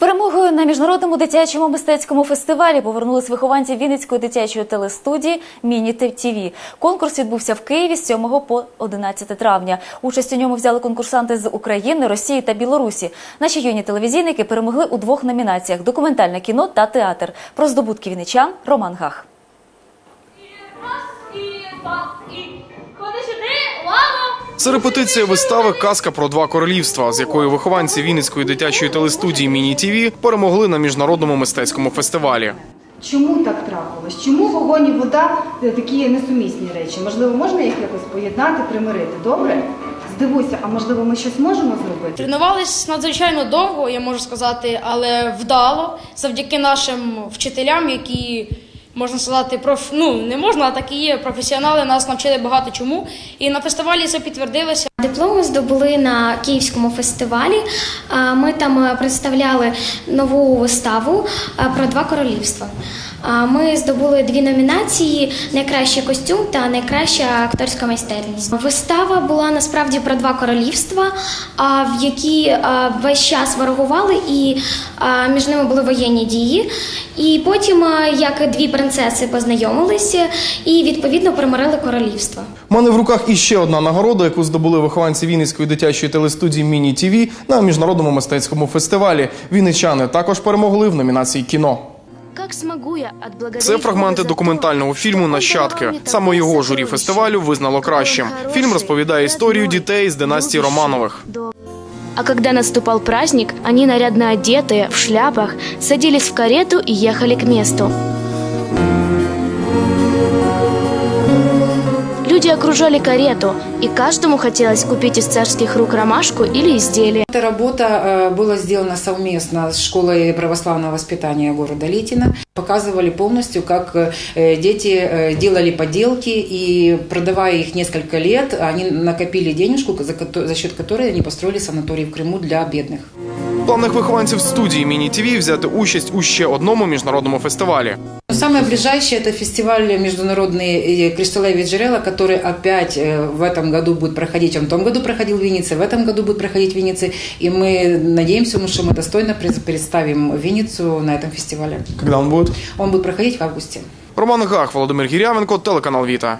перемогою на міжнародному дитячому мистецькому фестивалі повернулись вихованці Вінницької дитячої телестудії Міні ТВ. Конкурс відбувся в Києві з 7 по 11 травня. Участь у ньому взяли конкурсанти з України, Росії та Білорусі. Наші юні телевізійники перемогли у двох номінаціях: документальне кіно та театр. Про здобутки вінничан Роман Гах. Це репетиція вистави Казка про два королівства, з якою вихованці Вінницької дитячої телестудії Міні ТВ перемогли на міжнародному мистецькому фестивалі. Чому так трапилось? Чому вогонь і вода е, такі несумісні речі? Можливо, можна їх якось поєднати, примирити? Добре? Здивуйся, а можливо, ми щось можемо зробити? Тренувались надзвичайно довго, я можу сказати, але вдало завдяки нашим вчителям, які можна сказати, проф... ну не можна, а такі є професіонали. Нас навчили багато чому. І на фестивалі це підтвердилося. Диплом здобули на Київському фестивалі. Ми там е, представляли нову виставу е, про два королівства. Ми здобули дві номінації: найкращий костюм та найкраща акторська майстерність. Вистава була насправді про два королівства, в які весь час ворогували, і між ними були воєнні дії. І потім, як дві принцеси познайомилися і відповідно примирили королівства. У мене в руках іще одна нагорода, яку здобули вихованці Вінницької дитячої телестудії Міні ТВ на міжнародному мистецькому фестивалі. Вінничани також перемогли в номінації кіно. Це фрагменти документального фільму Нащадки. Саме його журі фестивалю визнало кращим. Фільм розповідає історію дітей з династії Романових. до- А когда наступал праздник, они нарядно одетые, в шляпах, садились в карету и ехали к месту. окружали карету, и каждому хотелось купить из царских рук ромашку или изделие. Эта работа э, была сделана совместно с школой православного воспитания города Литина. Показывали полностью, как э, дети э, делали поделки и продавая их несколько лет, они накопили денежку, за, кото- за счет которой они построили санаторий в Крыму для бедных. В планах вихованців студії Міні ТВ взяти участь у ще одному міжнародному фестивалі. Но Самое ближайшее это фестиваль международный э, Кришталеві Джерела, который опять э, в этом году будет проходить. Он в том году проходил в Виннице, в этом году будет проходить в Виннице. И мы надеемся, что мы достойно пред- представим Винницу на этом фестивале. Коли він буде? Он будет проходить в августе. Роман Гах, Володимир Гірявенко, телеканал Віта.